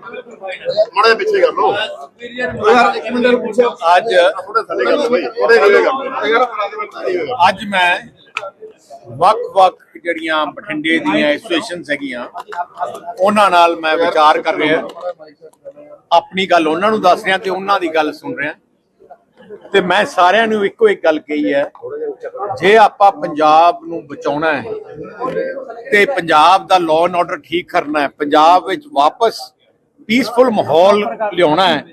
ਮੜੇ ਪਿੱਛੇ ਕਰ ਲੋ ਯਾਰ ਇੱਕ ਮਿੰਟ ਪੁੱਛੋ ਅੱਜ ਥੋੜੇ ਥੱਲੇ ਕਰ ਲੋ ਬਈ ਥੋੜੇ ਥੱਲੇ ਕਰ ਲੋ ਅੱਜ ਮੈਂ ਵੱਖ-ਵੱਖ ਜਿਹੜੀਆਂ ਬਠਿੰਡੇ ਦੀਆਂ ਐਸੋਸੀਏਸ਼ਨਸ ਹੈਗੀਆਂ ਉਹਨਾਂ ਨਾਲ ਮੈਂ ਵਿਚਾਰ ਕਰ ਰਿਹਾ। ਆਪਣੀ ਗੱਲ ਉਹਨਾਂ ਨੂੰ ਦੱਸ ਰਿਹਾ ਤੇ ਉਹਨਾਂ ਦੀ ਗੱਲ ਸੁਣ ਰਿਹਾ। ਤੇ ਮੈਂ ਸਾਰਿਆਂ ਨੂੰ ਇੱਕੋ ਇੱਕ ਗੱਲ ਕਹੀ ਹੈ ਜੇ ਆਪਾਂ ਪੰਜਾਬ ਨੂੰ ਬਚਾਉਣਾ ਹੈ ਤੇ ਪੰਜਾਬ ਦਾ ਲਾਅ ਐਂਡ ਆਰਡਰ ਠੀਕ ਕਰਨਾ ਹੈ ਪੰਜਾਬ ਵਿੱਚ ਵਾਪਸ ਪੀਸਫੁਲ ਮਾਹੌਲ ਲਿਆਉਣਾ ਹੈ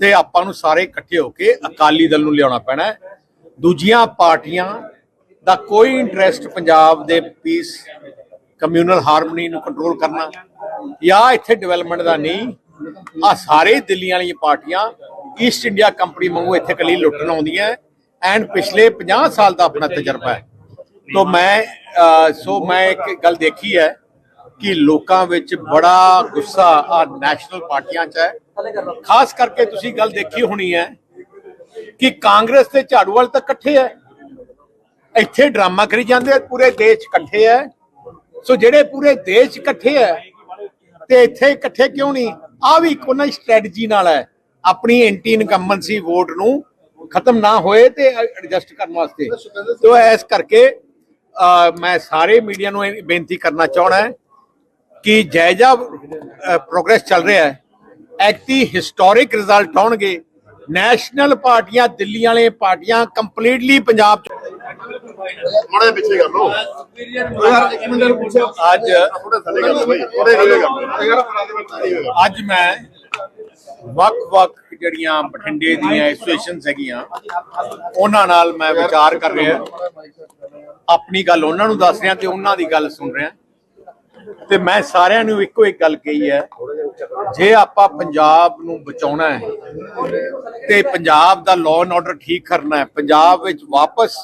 ਤੇ ਆਪਾਂ ਨੂੰ ਸਾਰੇ ਇਕੱਠੇ ਹੋ ਕੇ ਅਕਾਲੀ ਦਲ ਨੂੰ ਲਿਆਉਣਾ ਪੈਣਾ ਹੈ। ਦੂਜੀਆਂ ਪਾਰਟੀਆਂ ਦਾ ਕੋਈ ਇੰਟਰਸਟ ਪੰਜਾਬ ਦੇ ਪੀਸ ਕਮਿਊਨਲ ਹਾਰਮਨੀ ਨੂੰ ਕੰਟਰੋਲ ਕਰਨਾ ਜਾਂ ਇੱਥੇ ਡਿਵੈਲਪਮੈਂਟ ਦਾ ਨਹੀਂ। ਆ ਸਾਰੇ ਦਿੱਲੀ ਵਾਲੀਆਂ ਪਾਰਟੀਆਂ ਈਸਟ ਇੰਡੀਆ ਕੰਪਨੀ ਵਾਂਗੂ ਇੱਥੇ ਕੱਲੀ ਲੁੱਟਣ ਆਉਂਦੀਆਂ ਐਂਡ ਪਿਛਲੇ 50 ਸਾਲ ਦਾ ਆਪਣਾ ਤਜਰਬਾ ਹੈ। ਤੋਂ ਮੈਂ ਸੋ ਮੈਂ ਇੱਕ ਗੱਲ ਦੇਖੀ ਹੈ ਕਿ ਲੋਕਾਂ ਵਿੱਚ ਬੜਾ ਗੁੱਸਾ ਆ ਨੈਸ਼ਨਲ ਪਾਰਟੀਆਂ 'ਚ ਹੈ। ਖਾਸ ਕਰਕੇ ਤੁਸੀਂ ਗੱਲ ਦੇਖੀ ਹੋਣੀ ਹੈ ਕਿ ਕਾਂਗਰਸ ਤੇ ਝਾੜੂ ਵਾਲੇ ਤਾਂ ਇਕੱਠੇ ਹੈ। ਇੱਥੇ ਡਰਾਮਾ ਕਰੀ ਜਾਂਦੇ ਆ ਪੂਰੇ ਦੇਸ਼ ਇਕੱਠੇ ਹੈ। ਸੋ ਜਿਹੜੇ ਪੂਰੇ ਦੇਸ਼ ਇਕੱਠੇ ਹੈ ਤੇ ਇੱਥੇ ਇਕੱਠੇ ਕਿਉਂ ਨਹੀਂ? ਆ ਵੀ ਇੱਕ ਉਹਨਾਂ ਦੀ ਸਟ੍ਰੈਟਜੀ ਨਾਲ ਹੈ। ਆਪਣੀ ਐਂਟੀ ਇਨਕੰਬੈਂਸੀ ਵੋਟ ਨੂੰ ਖਤਮ ਨਾ ਹੋਏ ਤੇ ਐਡਜਸਟ ਕਰਨ ਵਾਸਤੇ। ਤੋ ਇਸ ਕਰਕੇ ਅਹ, ਮੈਂ ਸਾਰੇ ਮੀਡੀਆ ਨੂੰ ਬੇਨਤੀ ਕਰਨਾ ਚਾਹਣਾ ਹੈ ਕਿ ਜਾਇਜ਼ਾ ਪ੍ਰੋਗਰੈਸ ਚੱਲ ਰਿਹਾ ਹੈ। ਐਕਟੀ ਹਿਸਟੋਰਿਕ ਰਿਜ਼ਲਟ ਆਉਣਗੇ। ਨੈਸ਼ਨਲ ਪਾਰਟੀਆਂ ਦਿੱਲੀ ਵਾਲੇ ਪਾਰਟੀਆਂ ਕੰਪਲੀਟਲੀ ਪੰਜਾਬ ਚ ਮੜੇ ਪਿੱਛੇ ਕਰ ਲੋ ਯਾਰ ਇੱਕ ਮਿੰਟ ਨੂੰ ਪੁੱਛੋ ਅੱਜ ਥੋੜੇ ਥੋੜੇ ਅੱਜ ਮੈਂ ਵੱਖ-ਵੱਖ ਜਿਹੜੀਆਂ ਬਠਿੰਡੇ ਦੀਆਂ ਐਸੋਸੀਏਸ਼ਨਸ ਹੈਗੀਆਂ ਉਹਨਾਂ ਨਾਲ ਮੈਂ ਵਿਚਾਰ ਕਰ ਰਿਹਾ। ਆਪਣੀ ਗੱਲ ਉਹਨਾਂ ਨੂੰ ਦੱਸ ਰਿਹਾ ਤੇ ਉਹਨਾਂ ਦੀ ਗੱਲ ਸੁਣ ਰਿਹਾ। ਤੇ ਮੈਂ ਸਾਰਿਆਂ ਨੂੰ ਇੱਕੋ ਇੱਕ ਗੱਲ ਕਹੀ ਹੈ, ਜੇ ਆਪਾਂ ਪੰਜਾਬ ਨੂੰ ਬਚਾਉਣਾ ਹੈ ਤੇ ਪੰਜਾਬ ਦਾ ਲਾਅ ਐਂਡ ਆਰਡਰ ਠੀਕ ਕਰਨਾ ਹੈ, ਪੰਜਾਬ ਵਿੱਚ ਵਾਪਸ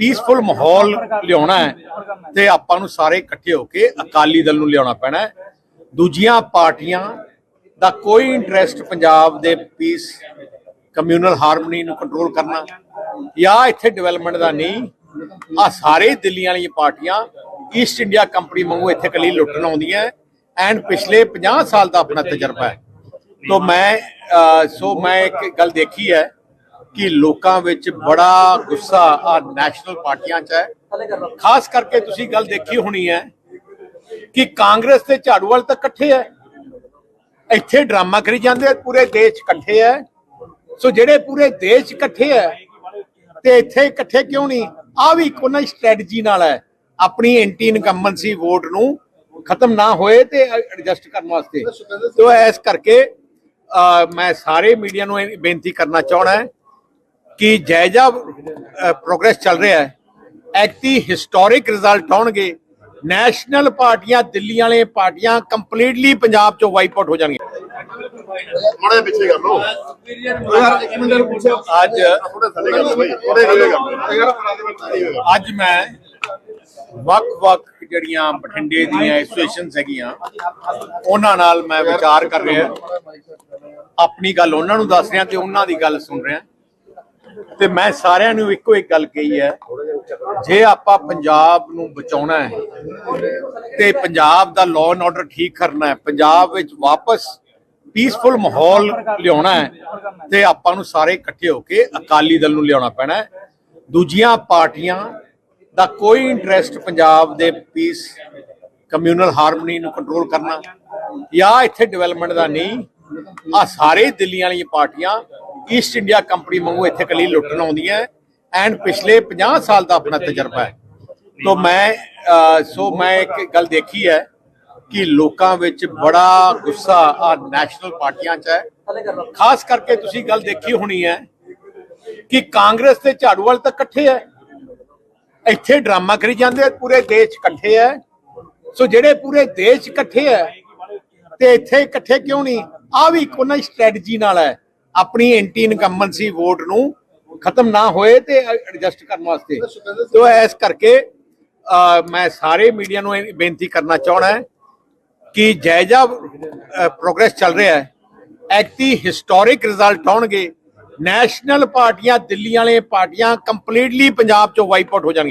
ਪੀਸਫੁਲ ਮਾਹੌਲ ਲਿਆਉਣਾ ਹੈ ਤੇ ਆਪਾਂ ਨੂੰ ਸਾਰੇ ਇਕੱਠੇ ਹੋ ਕੇ ਅਕਾਲੀ ਦਲ ਨੂੰ ਲਿਆਉਣਾ ਪੈਣਾ ਹੈ। ਦੂਜੀਆਂ ਪਾਰਟੀਆਂ ਦਾ ਕੋਈ ਇੰਟਰਸਟ ਪੰਜਾਬ ਦੇ ਪੀਸ ਕਮਿਊਨਲ ਹਾਰਮਨੀ ਨੂੰ ਕੰਟਰੋਲ ਕਰਨਾ ਜਾਂ ਇੱਥੇ ਡਿਵੈਲਪਮੈਂਟ ਦਾ ਨਹੀਂ ਆ ਸਾਰੇ ਦਿੱਲੀ ਵਾਲੀਆਂ ਪਾਰਟੀਆਂ ਈਸਟ ਇੰਡੀਆ ਕੰਪਨੀ ਵਾਂਗੂ ਇੱਥੇ ਕੱਲੀ ਲੁੱਟਣ ਆਉਂਦੀਆਂ ਐਂਡ ਪਿਛਲੇ 50 ਸਾਲ ਦਾ ਆਪਣਾ ਤਜਰਬਾ ਹੈ। ਤੋਂ ਮੈਂ ਸੋ ਮੈਂ ਇੱਕ ਗੱਲ ਦੇਖੀ ਹੈ ਕਿ ਲੋਕਾਂ ਵਿੱਚ ਬੜਾ ਗੁੱਸਾ ਆ ਨੈਸ਼ਨਲ ਪਾਰਟੀਆਂ 'ਚ ਹੈ। ਖਾਸ ਕਰਕੇ ਤੁਸੀਂ ਗੱਲ ਦੇਖੀ ਹੋਣੀ ਹੈ ਕਿ ਕਾਂਗਰਸ ਤੇ ਝਾੜੂ ਵਾਲ ਤਾਂ ਇਕੱਠੇ ਹੈ। ਇੱਥੇ ਡਰਾਮਾ ਕਰੀ ਜਾਂਦੇ ਆ, ਪੂਰੇ ਦੇਸ਼ ਇਕੱਠੇ ਹੈ। ਸੋ ਜਿਹੜੇ ਪੂਰੇ ਦੇਸ਼ ਇਕੱਠੇ ਹੈ ਤੇ ਇੱਥੇ ਇਕੱਠੇ ਕਿਉਂ ਨਹੀਂ? ਆ ਵੀ ਇੱਕ ਉਹਨਾਂ ਦੀ ਸਟ੍ਰੈਟਜੀ ਨਾਲ ਹੈ। ਆਪਣੀ ਐਂਟੀ ਇਨਕੰਬੈਂਸੀ ਵੋਟ ਨੂੰ ਖਤਮ ਨਾ ਹੋਏ ਤੇ ਐਡਜਸਟ ਕਰਨ ਵਾਸਤੇ। ਤੋ ਇਸ ਕਰਕੇ ਮੈਂ ਸਾਰੇ ਮੀਡੀਆ ਨੂੰ ਬੇਨਤੀ ਕਰਨਾ ਚਾਹਣਾ ਹੈ ਕਿ ਜਾਇਜ਼ਾ ਪ੍ਰੋਗਰੈਸ ਚੱਲ ਰਿਹਾ ਹੈ। ਐਕਟੀ ਹਿਸਟੋਰਿਕ ਰਿਜ਼ਲਟ ਆਉਣਗੇ। ਨੈਸ਼ਨਲ ਪਾਰਟੀਆਂ ਦਿੱਲੀ ਵਾਲੇ ਪਾਰਟੀਆਂ ਕੰਪਲੀਟਲੀ ਪੰਜਾਬ ਚੋਂ ਵਾਈਪ ਆਊਟ ਹੋ ਜਾਣਗੀਆਂ। ਮੜੇ ਪਿੱਛੇ ਕਰ ਲੋ ਯਾਰ ਇੱਕ ਮਿੰਟ ਨੂੰ ਪੁੱਛੋ ਅੱਜ ਅੱਜ ਮੈਂ ਵੱਖ-ਵੱਖ ਜਿਹੜੀਆਂ ਬਠਿੰਡੇ ਦੀਆਂ ਐਸੋਸੀਏਸ਼ਨਸ ਹੈਗੀਆਂ, ਉਹਨਾਂ ਨਾਲ ਮੈਂ ਵਿਚਾਰ ਕਰ ਰਿਹਾ। ਆਪਣੀ ਗੱਲ ਉਹਨਾਂ ਨੂੰ ਦੱਸ ਰਿਹਾ ਤੇ ਉਹਨਾਂ ਦੀ ਗੱਲ ਸੁਣ ਰਿਹਾ। ਤੇ ਮੈਂ ਸਾਰਿਆਂ ਨੂੰ ਇੱਕੋ ਇੱਕ ਗੱਲ ਕਹੀ ਹੈ, ਜੇ ਆਪਾਂ ਪੰਜਾਬ ਨੂੰ ਬਚਾਉਣਾ ਹੈ, ਤੇ ਪੰਜਾਬ ਦਾ ਲਾਅ ਐਂਡ ਆਰਡਰ ਠੀਕ ਕਰਨਾ ਹੈ, ਪੰਜਾਬ ਵਿੱਚ ਵਾਪਸ ਪੀਸਫੁਲ ਮਾਹੌਲ ਲਿਆਉਣਾ ਹੈ, ਤੇ ਆਪਾਂ ਨੂੰ ਸਾਰੇ ਇਕੱਠੇ ਹੋ ਕੇ ਅਕਾਲੀ ਦਲ ਨੂੰ ਲਿਆਉਣਾ ਪੈਣਾ ਹੈ। ਦੂਜੀਆਂ ਪਾਰਟੀਆਂ ਦਾ ਕੋਈ ਇੰਟਰਸਟ ਪੰਜਾਬ ਦੇ ਪੀਸ ਕਮਿਊਨਲ ਹਾਰਮਨੀ ਨੂੰ ਕੰਟਰੋਲ ਕਰਨਾ ਜਾਂ ਇੱਥੇ ਡਿਵੈਲਪਮੈਂਟ ਦਾ ਨਹੀਂ ਆ ਸਾਰੇ ਦਿੱਲੀ ਵਾਲੀਆਂ ਪਾਰਟੀਆਂ ਈਸਟ ਇੰਡੀਆ ਕੰਪਨੀ ਵਾਂਗੂ ਇੱਥੇ ਕੱਲੀ ਲੁੱਟਣ ਆਉਂਦੀਆਂ ਐਂਡ ਪਿਛਲੇ 50 ਸਾਲ ਦਾ ਆਪਣਾ ਤਜਰਬਾ ਹੈ। ਤੋਂ ਮੈਂ ਸੋ ਮੈਂ ਇੱਕ ਗੱਲ ਦੇਖੀ ਹੈ ਕਿ ਲੋਕਾਂ ਵਿੱਚ ਬੜਾ ਗੁੱਸਾ ਆ ਨੈਸ਼ਨਲ ਪਾਰਟੀਆਂ 'ਚ ਹੈ। ਖਾਸ ਕਰਕੇ ਤੁਸੀਂ ਗੱਲ ਦੇਖੀ ਹੋਣੀ ਹੈ ਕਿ ਕਾਂਗਰਸ ਤੇ ਝਾੜੂ ਵਾਲ ਤਾਂ ਇਕੱਠੇ ਹੈ। ਇੱਥੇ ਡਰਾਮਾ ਕਰੀ ਜਾਂਦੇ ਆ, ਪੂਰੇ ਦੇਸ਼ ਇਕੱਠੇ ਹੈ ਸੋ ਜਿਹੜੇ ਪੂਰੇ ਦੇਸ਼ ਇਕੱਠੇ ਹੈ ਤੇ ਇੱਥੇ ਇਕੱਠੇ ਕਿਉਂ ਨਹੀਂ? ਆ ਵੀ ਇੱਕ ਉਹਨਾਂ ਦੀ ਸਟ੍ਰੈਟਜੀ ਨਾਲ ਹੈ। ਆਪਣੀ ਐਂਟੀ ਇਨਕੰਬੈਂਸੀ ਵੋਟ ਨੂੰ ਖਤਮ ਨਾ ਹੋਏ ਤੇ ਐਡਜਸਟ ਕਰਨ ਵਾਸਤੇ। ਸੋ ਇਸ ਕਰਕੇ ਮੈਂ ਸਾਰੇ ਮੀਡੀਆ ਨੂੰ ਇਹ ਬੇਨਤੀ ਕਰਨਾ ਚਾਹਣਾ ਹੈ ਕਿ ਜਾਇਜ਼ਾ ਪ੍ਰੋਗਰੈਸ ਚੱਲ ਰਿਹਾ ਹੈ। ਐਕਟੀ ਹਿਸਟੋਰਿਕ ਰਿਜ਼ਲਟ ਆਉਣਗੇ ਨੈਸ਼ਨਲ ਪਾਰਟੀਆਂ, ਦਿੱਲੀ ਵਾਲੇ ਪਾਰਟੀਆਂ ਕੰਪਲੀਟਲੀ ਪੰਜਾਬ ਚੋਂ ਵਾਈਪ ਆਊਟ ਹੋ ਜਾਣਗੀਆਂ।